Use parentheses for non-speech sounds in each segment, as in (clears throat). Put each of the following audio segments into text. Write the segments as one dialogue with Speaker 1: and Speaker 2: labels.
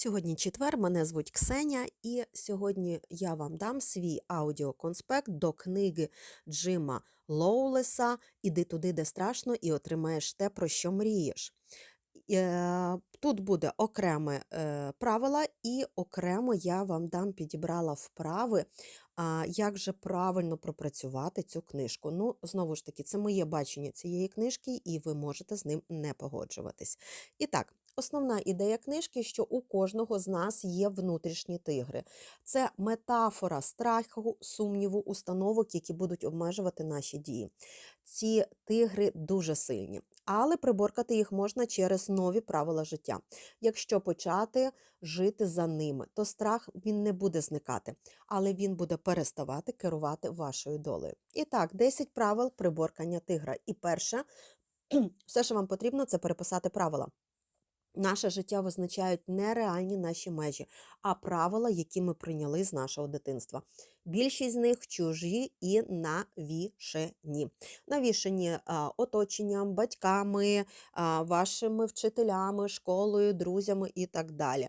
Speaker 1: Сьогодні четвер, мене звуть Ксеня, і сьогодні я вам дам свій аудіоконспект до книги Джима Лоулеса Іди туди, де страшно, і отримаєш те, про що мрієш. Е, Тут буде окреме е, правила, і окремо я вам дам підібрала вправи, як же правильно пропрацювати цю книжку. Ну, знову ж таки, це моє бачення цієї книжки, і ви можете з ним не погоджуватись. І так, основна ідея книжки, що у кожного з нас є внутрішні тигри. Це метафора страху, сумніву, установок, які будуть обмежувати наші дії. Ці тигри дуже сильні, але приборкати їх можна через нові правила життя. Якщо почати жити за ними, то страх він не буде зникати, але він буде переставати керувати вашою долею. І так, 10 правил приборкання тигра. І перше, (clears throat) все, що вам потрібно, це переписати правила. Наше життя визначають не реальні наші межі, а правила, які ми прийняли з нашого дитинства. Більшість з них чужі і навішені. Навішені оточенням, батьками, вашими вчителями, школою, друзями і так далі.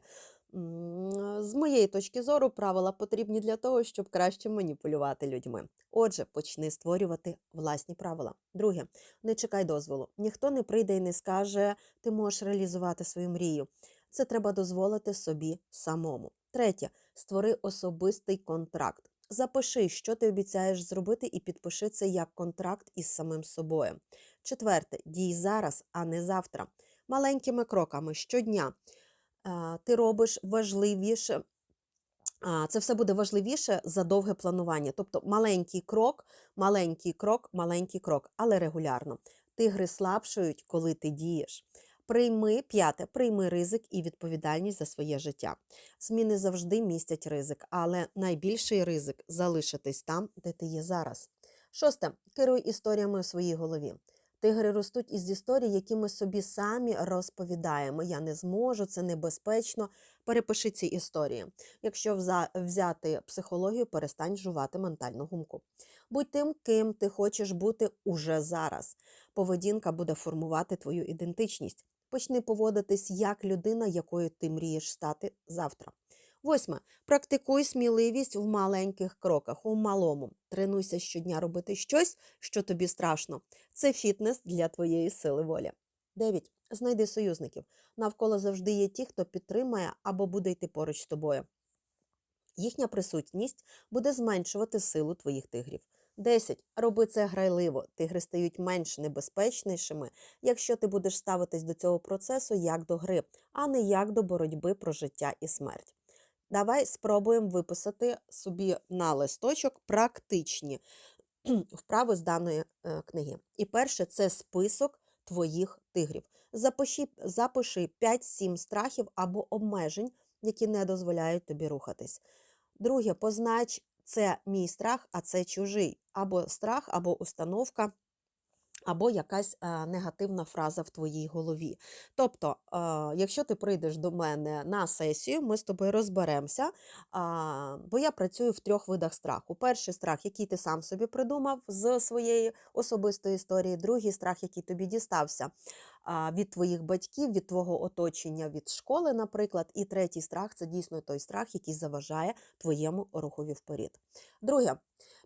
Speaker 1: З моєї точки зору, правила потрібні для того, щоб краще маніпулювати людьми. Отже, почни створювати власні правила. Друге, не чекай дозволу. Ніхто не прийде і не скаже, ти можеш реалізувати свою мрію. Це треба дозволити собі самому. Третє, створи особистий контракт. Запиши, що ти обіцяєш зробити, і підпиши це як контракт із самим собою. Четверте, дій зараз, а не завтра. Маленькими кроками щодня ти робиш важливіше. Це все буде важливіше за довге планування. Тобто маленький крок, маленький крок, маленький крок, але регулярно. Тигри слабшують, коли ти дієш. Прийми п'яте, прийми ризик і відповідальність за своє життя. Зміни завжди містять ризик, але найбільший ризик залишитись там, де ти є зараз. Шосте, керуй історіями у своїй голові. Тигри ростуть із історій, які ми собі самі розповідаємо. Я не зможу, це небезпечно. Перепиши ці історії. Якщо взяти психологію, перестань жувати ментальну гумку. Будь тим, ким ти хочеш бути уже зараз. Поведінка буде формувати твою ідентичність. Почни поводитись як людина, якою ти мрієш стати завтра. Восьме. Практикуй сміливість в маленьких кроках, у малому. Тренуйся щодня робити щось, що тобі страшно. Це фітнес для твоєї сили волі. 9. Знайди союзників. Навколо завжди є ті, хто підтримає або буде йти поруч з тобою. Їхня присутність буде зменшувати силу твоїх тигрів. 10. Роби це грайливо. Тигри стають менш небезпечнішими, якщо ти будеш ставитись до цього процесу як до гри, а не як до боротьби про життя і смерть. Давай спробуємо виписати собі на листочок практичні (clears throat) вправи з даної е, книги. І перше це список твоїх тигрів. Запиши, запиши 5-7 страхів або обмежень, які не дозволяють тобі рухатись. Друге, познач, це мій страх, а це чужий. Або страх, або установка або якась е, негативна фраза в твоїй голові. Тобто, е, якщо ти прийдеш до мене на сесію, ми з тобою розберемося, бо я працюю в трьох видах страху. Перший страх, який ти сам собі придумав з своєї особистої історії, другий страх, який тобі дістався від твоїх батьків, від твого оточення, від школи, наприклад. І третій страх це дійсно той страх, який заважає твоєму рухові вперед. Друге,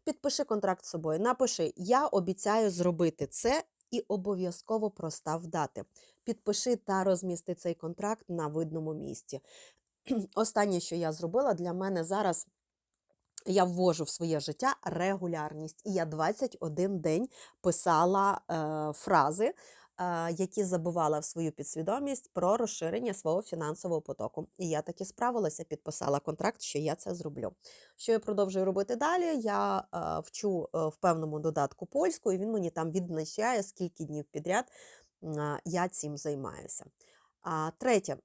Speaker 1: підпиши контракт з собою. Напиши, я обіцяю зробити це. І обов'язково простав дати. Підпиши та розмісти цей контракт на видному місці. (clears throat) Останнє, що я зробила, для мене зараз я ввожу в своє життя регулярність. І я 21 день писала е, фрази які забувала в свою підсвідомість про розширення свого фінансового потоку. І я таки справилася, підписала контракт, що я це зроблю. Що я продовжую робити далі? Я вчу е, в певному додатку польську, і він мені там відзначає, скільки днів підряд я цим займаюся. А третє,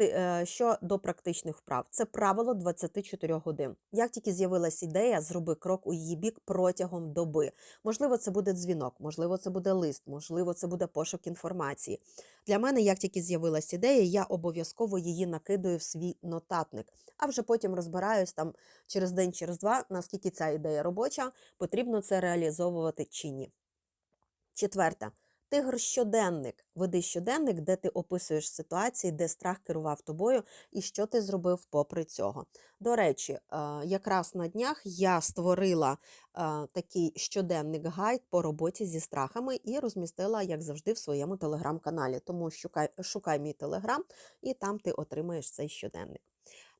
Speaker 1: е, що до практичних вправ, це правило 24 годин. Як тільки з'явилася ідея, зроби крок у її бік протягом доби. Можливо, це буде дзвінок, можливо, це буде лист, можливо, це буде пошук інформації. Для мене, як тільки з'явилася ідея, я обов'язково її накидаю в свій нотатник, а вже потім розбираюсь там через день, через два, наскільки ця ідея робоча, потрібно це реалізовувати чи ні. Четверте. Тигр щоденник. Веди щоденник, де ти описуєш ситуації, де страх керував тобою і що ти зробив попри цього. До речі, е, якраз на днях я створила е, такий щоденник гайд по роботі зі страхами і розмістила, як завжди, в своєму телеграм-каналі. Тому шукай, шукай мій телеграм, і там ти отримаєш цей щоденник.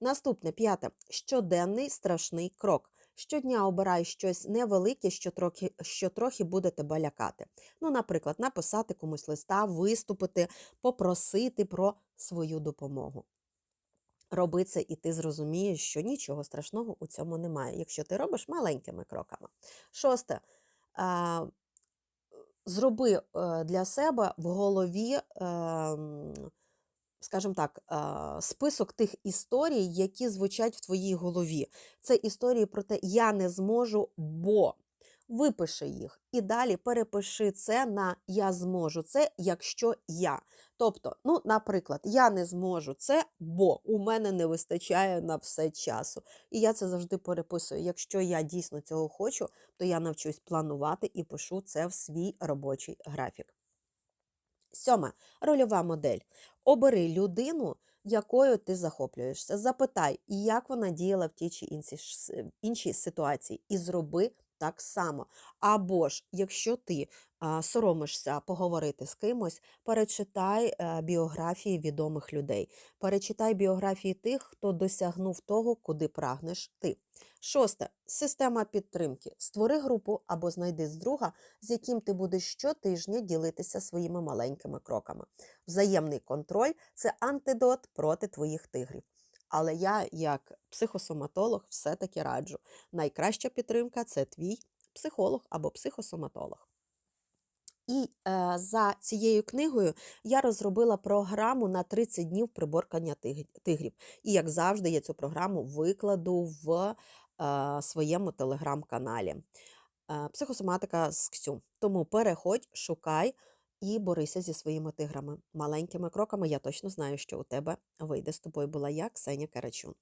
Speaker 1: Наступне п'яте щоденний страшний крок. Щодня обирай щось невелике, що трохи, що трохи буде тебе лякати. Ну, наприклад, написати комусь листа, виступити, попросити про свою допомогу. Роби це, і ти зрозумієш, що нічого страшного у цьому немає, якщо ти робиш маленькими кроками. Шосте. Зроби е, для себе в голові. Скажімо так, список тих історій, які звучать в твоїй голові. Це історії про те, я не зможу, бо. Випиши їх і далі перепиши це на я зможу це, якщо я. Тобто, ну, наприклад, я не зможу це, бо у мене не вистачає на все часу. І я це завжди переписую. Якщо я дійсно цього хочу, то я навчусь планувати і пишу це в свій робочий графік. Сьоме рольова модель. Обери людину, якою ти захоплюєшся. Запитай, як вона діяла в тій чи іншій, ситуації, і зроби так само. Або ж, якщо ти соромишся поговорити з кимось, перечитай е, біографії відомих людей. Перечитай біографії тих, хто досягнув того, куди прагнеш ти. Шосте система підтримки. Створи групу або знайди з друга, з яким ти будеш щотижня ділитися своїми маленькими кроками. Взаємний контроль це антидот проти твоїх тигрів. Але я, як психосоматолог, все-таки раджу. Найкраща підтримка це твій психолог або психосоматолог. І е, за цією книгою я розробила програму на 30 днів приборкання тигрів. І, як завжди, я цю програму викладу в е, своєму телеграм-каналі. Е, психосоматика з КСЮ. Тому переходь, шукай і борися зі своїми тиграми. Маленькими кроками я точно знаю, що у тебе вийде. З тобою була я, Ксенія Карачун.